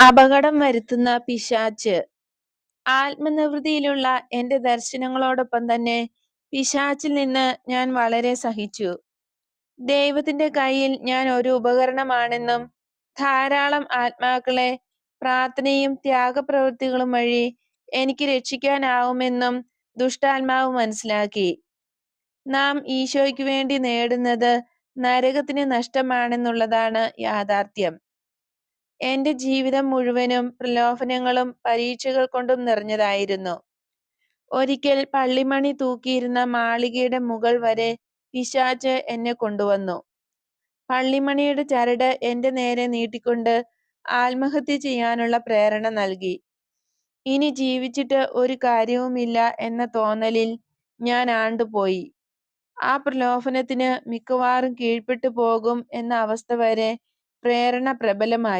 അപകടം വരുത്തുന്ന പിശാച്ച്. ആത്മനിവൃത്തിയിലുള്ള എന്റെ ദർശനങ്ങളോടൊപ്പം തന്നെ പിശാച്ചിൽ നിന്ന് ഞാൻ വളരെ സഹിച്ചു. ദൈവത്തിന്റെ കയ്യിൽ ഞാൻ ഒരു ഉപകരണമാണെന്നും ധാരാളം ആത്മാക്കളെ പ്രാർത്ഥനയും ത്യാഗപ്രവൃത്തികളും വഴി എനിക്ക് രക്ഷിക്കാനാവുമെന്നും ദുഷ്ടാത്മാവ് മനസ്സിലാക്കി. നാം ഈശോയ്ക്ക് വേണ്ടി നേടുന്നത് നരകത്തിന് നഷ്ടമാണെന്നുള്ളതാണ് യാഥാർത്ഥ്യം. എന്റെ ജീവിതം മുഴുവനും പ്രലോഭനങ്ങളും പരീക്ഷകൾ കൊണ്ടും നിറഞ്ഞതായിരുന്നു. ഒരിക്കൽ പള്ളിമണി തൂക്കിയിരുന്ന മാളികയുടെ മുകൾ വരെ പിശാച് എന്നെ കൊണ്ടുവന്നു. പള്ളിമണിയുടെ ചരട് എന്റെ നേരെ നീട്ടിക്കൊണ്ട് ആത്മഹത്യ ചെയ്യാനുള്ള പ്രേരണ നൽകി. ഇനി ജീവിച്ചിട്ട് ഒരു കാര്യവുമില്ല എന്ന തോന്നലിൽ ഞാൻ ആണ്ടുപോയി. ആ പ്രലോഭനത്തിന് മിക്കവാറും കീഴ്പ്പെട്ടു പോകും എന്ന അവസ്ഥ വരെ പ്രേരണ പ്രബലമായി.